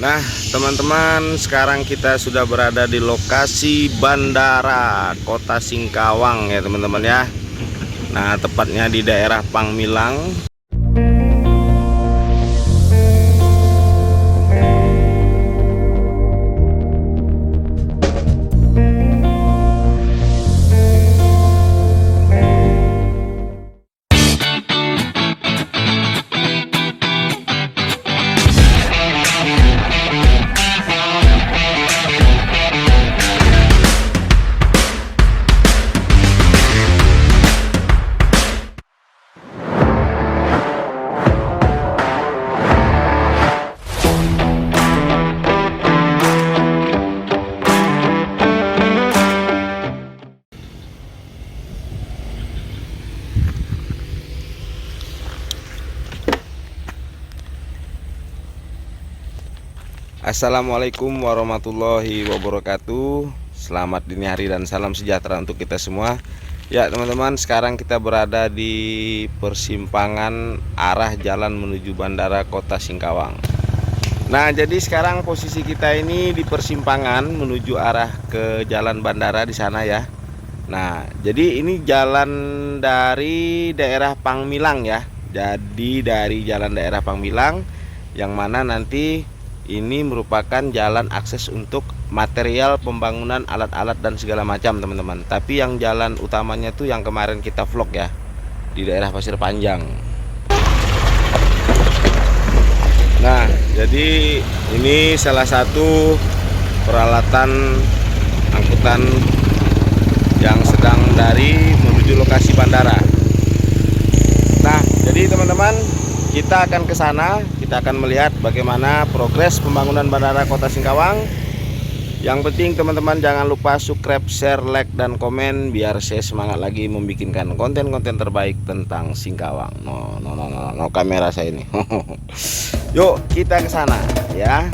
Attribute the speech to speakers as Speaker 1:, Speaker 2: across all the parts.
Speaker 1: Nah, teman-teman, sekarang kita sudah berada di lokasi bandara Kota Singkawang ya, teman-teman ya. Nah, tepatnya di daerah Pangmilang. Assalamualaikum warahmatullahi wabarakatuh. Selamat dini hari dan salam sejahtera untuk kita semua. Ya teman-teman sekarang kita berada di persimpangan arah jalan menuju bandara kota Singkawang. Nah jadi sekarang posisi kita ini di persimpangan menuju arah ke jalan bandara di sana ya. Nah jadi ini jalan dari daerah Pangmilang ya. Jadi dari jalan daerah Pangmilang Yang mana nanti ini merupakan jalan akses untuk material pembangunan alat-alat dan segala macam teman-teman. Tapi yang jalan utamanya tuh yang kemarin kita vlog ya di daerah Pasir Panjang. Nah jadi ini salah satu peralatan angkutan yang sedang dari menuju lokasi bandara. Nah jadi teman-teman kita akan ke sana kita akan melihat bagaimana progres pembangunan bandara kota Singkawang. Yang penting teman-teman jangan lupa subscribe share like dan komen biar saya semangat lagi membikinkan konten-konten terbaik tentang Singkawang. No no no no, no kamera saya ini. Yuk kita ke sana ya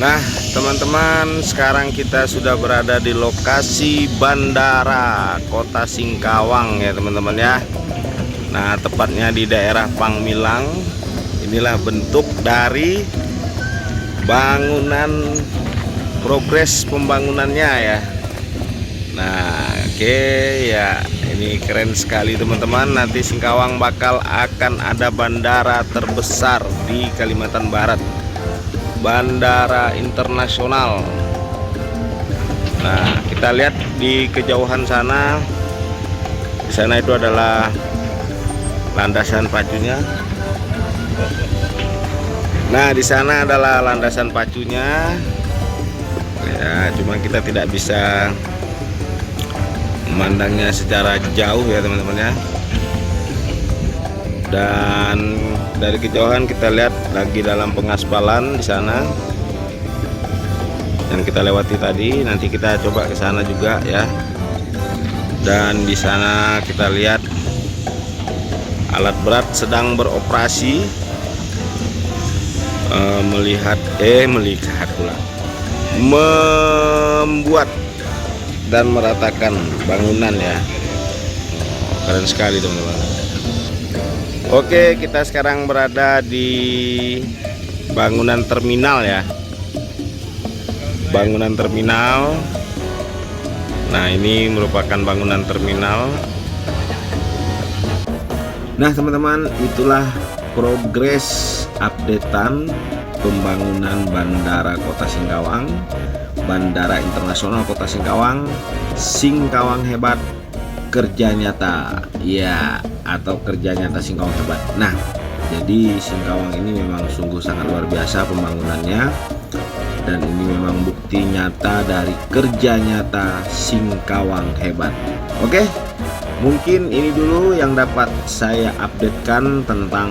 Speaker 1: Nah teman-teman sekarang kita sudah berada di lokasi bandara kota Singkawang ya teman-teman ya. Nah tepatnya di daerah Pangmilang. Inilah bentuk dari bangunan progres pembangunannya ya. Nah oke okay, ya ini keren sekali teman-teman. Nanti Singkawang bakal akan ada bandara terbesar di Kalimantan Barat bandara internasional. Nah kita lihat di kejauhan sana. Di sana itu adalah landasan pacunya. Nah di sana adalah landasan pacunya. Ya cuma kita tidak bisa memandangnya secara jauh ya teman-teman ya dan dari kejauhan kita lihat lagi dalam pengaspalan di sana. Yang kita lewati tadi nanti kita coba ke sana juga ya. Dan di sana kita lihat alat berat sedang beroperasi. E, melihat eh melihat pula. Membuat dan meratakan bangunan ya. Keren sekali teman-teman Oke kita sekarang berada di bangunan terminal ya. Bangunan terminal. Nah ini merupakan bangunan terminal. Nah teman-teman itulah progres updatean pembangunan Bandara Kota Singkawang Bandara Internasional Kota Singkawang. Singkawang hebat kerja nyata. Ya atau kerja nyata Singkawang hebat. Nah jadi Singkawang ini memang sungguh sangat luar biasa pembangunannya. Dan ini memang bukti nyata dari kerja nyata Singkawang hebat. Oke mungkin ini dulu yang dapat saya updatekan tentang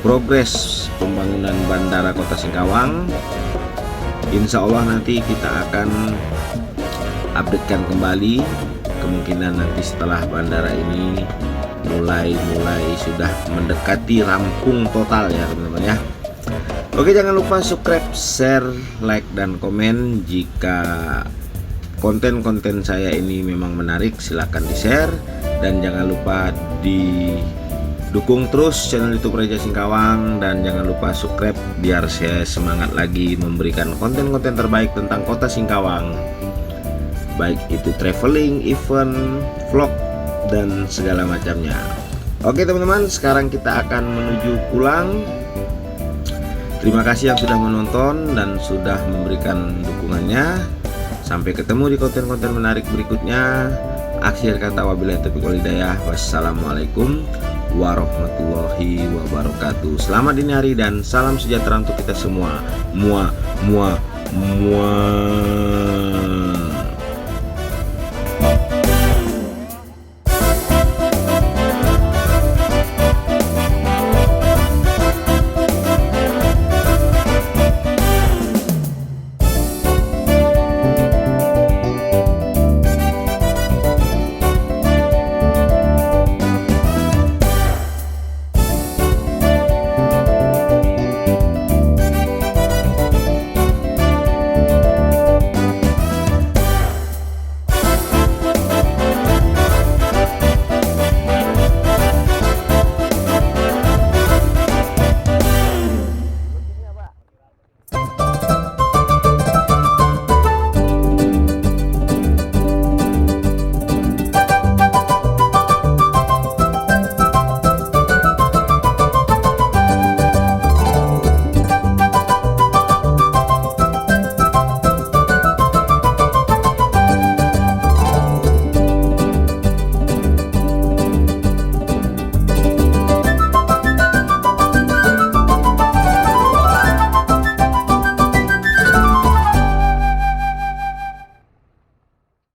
Speaker 1: progres pembangunan Bandara Kota Singkawang. Insya Allah nanti kita akan updatekan kembali. Kemungkinan nanti setelah bandara ini mulai-mulai sudah mendekati rampung total ya teman-teman ya. Oke jangan lupa subscribe, share, like, dan komen. Jika konten-konten saya ini memang menarik silahkan di share dan jangan lupa di dukung terus channel youtube Raja Singkawang. Dan jangan lupa subscribe biar saya semangat lagi memberikan konten-konten terbaik tentang kota Singkawang baik itu traveling, event, vlog dan segala macamnya. Oke teman-teman, sekarang kita akan menuju pulang. Terima kasih yang sudah menonton dan sudah memberikan dukungannya. Sampai ketemu di konten-konten menarik berikutnya. Akhir kata wabillahi taufiq walhidayah. Wassalamualaikum warahmatullahi wabarakatuh. Selamat dini hari dan salam sejahtera untuk kita semua. Mua mua mua